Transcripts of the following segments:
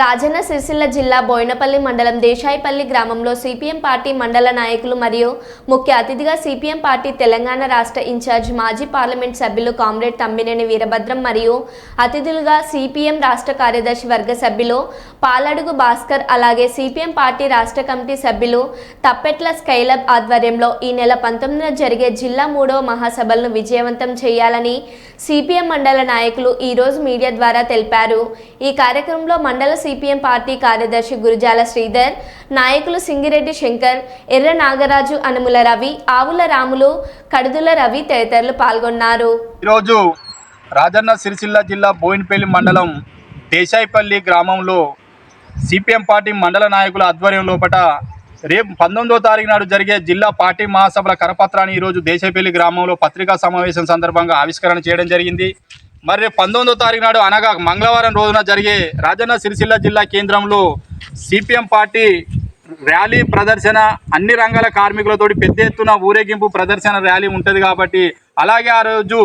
రాజన్న సిరిసిల్ల జిల్లా బోయినపల్లి మండలం దేశాయిపల్లి గ్రామంలో సిపిఎం పార్టీ మండల నాయకులు మరియు ముఖ్య అతిథిగా సిపిఎం పార్టీ తెలంగాణ రాష్ట్ర ఇన్ఛార్జ్ మాజీ పార్లమెంట్ సభ్యులు కామ్రేడ్ తమ్మినేని వీరభద్రం మరియు అతిథులుగా సిపిఎం రాష్ట్ర కార్యదర్శి వర్గ సభ్యులు పాలడుగు భాస్కర్ అలాగే సిపిఎం పార్టీ రాష్ట్ర కమిటీ సభ్యులు తప్పెట్ల స్కైలబ్ ఆధ్వర్యంలో ఈ నెల పంతొమ్మిదిన జరిగే జిల్లా మూడవ మహాసభలను విజయవంతం చేయాలని సిపిఎం మండల నాయకులు ఈరోజు మీడియా ద్వారా తెలిపారు. ఈ కార్యక్రమంలో మండల సిపిఎం పార్టీ కార్యదర్శి గురుజాల శ్రీధర్ నాయకులు సింగిరెడ్డి శంకర్ ఎర్ర నాగరాజు అనుముల రవి ఆవుల రాములు కడుదుల రవి తదితరులు పాల్గొన్నారు. ఈరోజు రాజన్న సిరిసిల్ల జిల్లా బోయినపల్లి మండలం దేశాయిపల్లి గ్రామంలో సిపిఎం పార్టీ మండల నాయకుల ఆధ్వర్యం లోపల రేపు పంతొమ్మిదో తారీఖు నాడు జరిగే జిల్లా పార్టీ మహాసభల కరపత్రాన్ని ఈరోజు దేశాయపల్లి గ్రామంలో పత్రికా సమావేశం సందర్భంగా ఆవిష్కరణ చేయడం జరిగింది. మరి రేపు పంతొమ్మిదో తారీఖు నాడు అనగా మంగళవారం రోజున జరిగే రాజన్న సిరిసిల్ల జిల్లా కేంద్రంలో సిపిఎం పార్టీ ర్యాలీ ప్రదర్శన అన్ని రంగాల కార్మికులతోటి పెద్ద ఎత్తున ఊరేగింపు ప్రదర్శన ర్యాలీ ఉంటుంది కాబట్టి అలాగే ఆ రోజు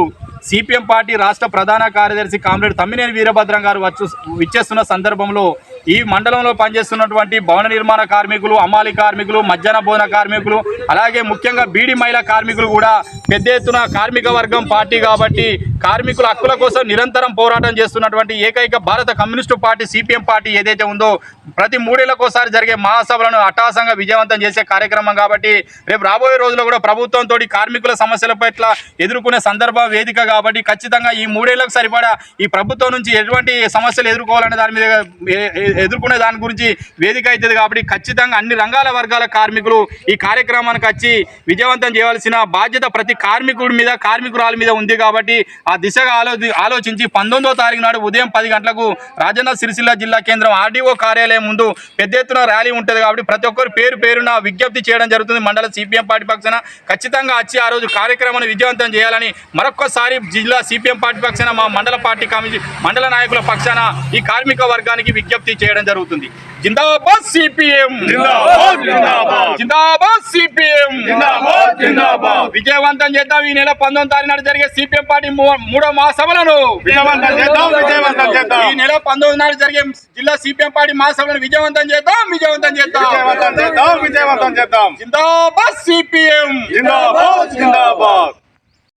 సిపిఎం పార్టీ రాష్ట్ర ప్రధాన కార్యదర్శి కామ్రేడ్ తమ్మినేని వీరభద్రం గారు వచ్చు విచ్చేస్తున్న సందర్భంలో ఈ మండలంలో పనిచేస్తున్నటువంటి భవన నిర్మాణ కార్మికులు అమ్మాలి కార్మికులు మధ్యాహ్న భోజన కార్మికులు అలాగే ముఖ్యంగా బీడి మహిళా కార్మికులు కూడా పెద్ద ఎత్తున కార్మిక వర్గం పార్టీ కాబట్టి కార్మికుల హక్కుల కోసం నిరంతరం పోరాటం చేస్తున్నటువంటి ఏకైక భారత కమ్యూనిస్టు పార్టీ సిపిఎం పార్టీ ఏదైతే ఉందో ప్రతి మూడేళ్ళకోసారి జరిగే మహాసభలను అట్టహాసంగా విజయవంతం చేసే కార్యక్రమం కాబట్టి రేపు రాబోయే రోజుల్లో కూడా ప్రభుత్వంతో కార్మికుల సమస్యల పట్ల ఎదుర్కొనే సందర్భ వేదిక కాబట్టి ఖచ్చితంగా ఈ మూడేళ్ళకు సరిపడా ఈ ప్రభుత్వం నుంచి ఎటువంటి సమస్యలు ఎదుర్కోవాలనే దాని మీద ఎదుర్కొనే దాని గురించి వేదిక అవుతుంది కాబట్టి ఖచ్చితంగా అన్ని రంగాల వర్గాల కార్మికులు ఈ కార్యక్రమానికి వచ్చి విజయవంతం చేయవలసిన బాధ్యత ప్రతి కార్మికుడి మీద కార్మికురాల మీద ఉంది కాబట్టి ఆ దిశగా ఆలో ఆలోచించి పంతొమ్మిదో తారీఖు నాడు ఉదయం పది గంటలకు రాజన్న సిరిసిల్ల జిల్లా కేంద్రం ఆర్డీఓ కార్యాలయం ముందు పెద్ద ఎత్తున ర్యాలీ ఉంటుంది కాబట్టి ప్రతి ఒక్కరు పేరు పేరున విజ్ఞప్తి చేయడం జరుగుతుంది. మండల సిపిఎం పార్టీ పక్షాన ఖచ్చితంగా వచ్చి ఆ రోజు కార్యక్రమాన్ని విజయవంతం చేయాలని మరొక్కసారి జిల్లా సిపిఎం పార్టీ పక్షాన మా మండల పార్టీ కమిటీ మండల నాయకుల పక్షాన ఈ కార్మిక వర్గానికి విజ్ఞప్తి చేయడం జరుగుతుంది. జిందాబాద్ సిపిఎం. జిందాబాద్, జిందాబాద్. జిందాబాద్ సిపిఎం జిందాబాద్, జిందాబాద్. విజయవంతం చేద్దాం. ఈ నెల పంతొమ్మిది తారీఖు నాడు జరిగే సిపిఎం పార్టీ మూడో మహాసభలను విజయవంతం చేద్దాం, విజయవంతం చేద్దాం. ఈ నెల పంతొమ్మిది నాడు జరిగే జిల్లా సిపిఎం పార్టీ మహాసభలను విజయవంతం చేద్దాం విజయవంతం చేద్దాం. విజయవంతం చేద్దాం విజయవంతం చేద్దాం. జిందాబాద్ సిపిఎం. జిందాబాద్ జిందాబాద్.